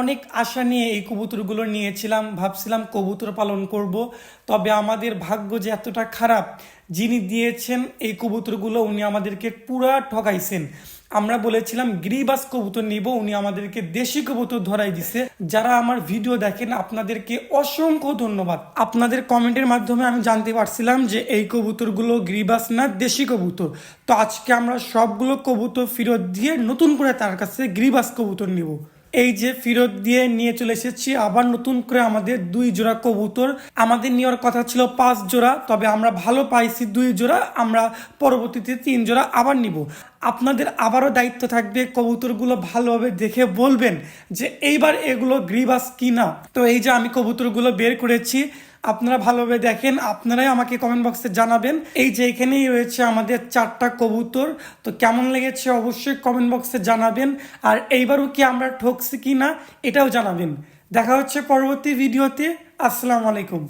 অনেক আশা নিয়ে এই কবুতরগুলো নিয়েছিলাম, ভাবছিলাম কবুতর পালন করব। তবে আমাদের ভাগ্য যে এতটা খারাপ, যিনি দিয়েছেন এই কবুতরগুলো, উনি আমাদেরকে পুরা ঠকাইছেন আমরা বলেছিলাম, গ্রিবাস কবুতর নিব। উনি আমাদেরকে দেশি কবুতর ধরাই দিছে। যারা আমার ভিডিও দেখেন, আপনাদেরকে অসংখ্য ধন্যবাদ। আপনাদের কমেন্টের মাধ্যমে আমি জানতে পারছিলাম যে এই কবুতরগুলো গ্রিবাস না, দেশি কবুতর। তো আজকে আমরা সবগুলো কবুতর ফেরত দিয়ে নতুন করে তার কাছে গ্রিবাস কবুতর নিব। এই যে ফিরত দিয়ে নিয়ে চলে এসেছি, আবার নতুন করে আমাদের দুই জোড়া কবুতর। আমাদের নেওয়ার কথা ছিল পাঁচ জোড়া, তবে আমরা ভালো পাইছি দুই জোড়া, আমরা পরবর্তীতে তিন জোড়া আবার নিব। আপনাদের আবারও দায়িত্ব থাকবে কবুতরগুলো ভালোভাবে দেখে বলবেন যে এইবার এগুলো গ্রিবাস কি না তো এই যে আমি কবুতরগুলো বের করেছি আপনারা ভালোভাবে দেখেন, আপনারাই আমাকে কমেন্ট বক্সে জানাবেন। এই যে এখানেই রয়েছে আমাদের চারটা কবুতর, তো কেমন লেগেছে অবশ্যই কমেন্ট বক্সে জানাবেন। আর এইবারও কি আমরা ঠকছি কি না এটাও জানাবেন। দেখা হচ্ছে পরবর্তী ভিডিওতে আসসালামু আলাইকুম।